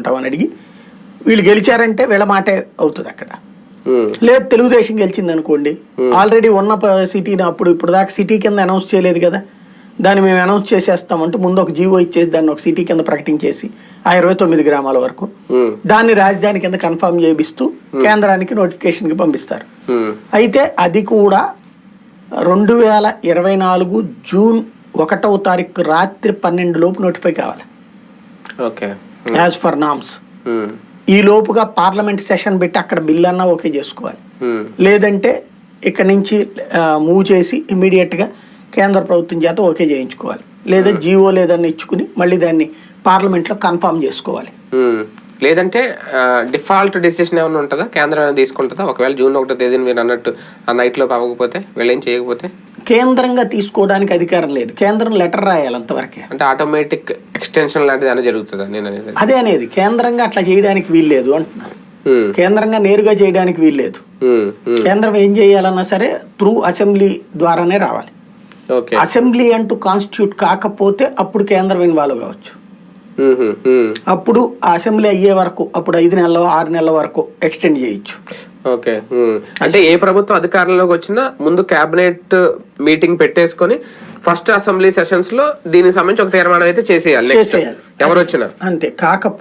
తీసుకుంటామని అడిగి వీళ్ళు గెలిచారంటే వీళ్ళ మాటే అవుతుంది అక్కడ. లేదు తెలుగుదేశం గెలిచింది అనుకోండి ఆల్రెడీ ఉన్న సిటీని అప్పుడు ఇప్పుడు దాకా సిటీ కింద అనౌన్స్ చేయలేదు కదా. దాన్ని మేము అనౌన్స్ చేసేస్తామంటే ముందు ఒక జీవో ఇచ్చేసి దాన్ని ఒక సిటీ కింద ప్రకటించేసి ఆ ఇరవై తొమ్మిది గ్రామాల వరకు దాన్ని రాజధాని కింద కన్ఫర్మ్ చేపిస్తూ కేంద్రానికి నోటిఫికేషన్కి పంపిస్తారు. అయితే అది కూడా రెండు వేల ఇరవై నాలుగు జూన్ ఒకటవ తారీఖు రాత్రి పన్నెండు లోపు నోటిఫై కావాలి. ఓకే. యాజ్ ఫర్ నామ్స్ ఈ లోపుగా పార్లమెంట్ సెషన్ పెట్టి అక్కడ బిల్ అన్నా ఓకే చేసుకోవాలి. ఉమ్, లేదంటే ఇక్కడ నుంచి మూవ్ చేసి ఇమీడియట్గా కేంద్ర ప్రభుత్వం చేత ఓకే చేయించుకోవాలి. లేదా జీవో లేదని ఇచ్చుకుని మళ్ళీ దాన్ని పార్లమెంట్లో కన్ఫర్మ్ చేసుకోవాలి. ఉమ్. లేదంటే డిఫాల్ట్ డెసిషన్ ఏమైనా ఉంటుందా? కేంద్రం ఏమైనా తీసుకుంటుందా? ఒకవేళ జూన్ ఒకటో తేదీని మీరు అన్నట్టు ఆ నైట్లో అవ్వకపోతే వీళ్ళు చేయకపోతే? కేంద్రంగా తీసుకోవడానికి అధికారం లేదు. కేంద్రం లెటర్ రాయాలి అంతవరకే. అంటే ఆటోమేటిక్ ఎక్స్టెన్షన్ లాంటిది ఏమైనా జరుగుతుందా? నేను అనేది. అదే అనేది. కేంద్రంగా అట్లా చేయడానికి వీల్లేదు అంటున్నాను ఉమ్, కేంద్రంగా నేరుగా చేయడానికి వీల్లేదు కేంద్రం ఏం చేయాలన్నా సరే త్రూ అసెంబ్లీ ద్వారానే రావాలి. ఓకే. అసెంబ్లీ అంటూ కాన్స్టిట్యూట్ కాకపోతే అప్పుడు కేంద్రం ఇన్వాల్వ్ కావచ్చు. అప్పుడు అసెంబ్లీ అయ్యే వరకు అప్పుడు ఐదు నెలల ఆరు నెలల వరకు ఎక్స్టెండ్ చేయొచ్చు ఓకే. అంటే ఏ ప్రభుత్వం అధికారంలోకి వచ్చినా ముందు కేబినెట్ మీటింగ్ పెట్టేసుకొని ఫస్ట్ అసెంబ్లీ సెషన్స్లో దీనికి సంబంధించి ఒక తీర్మానం అయితే చేసేయాలి. ఎవరు వచ్చినా అంతే కాకపోతే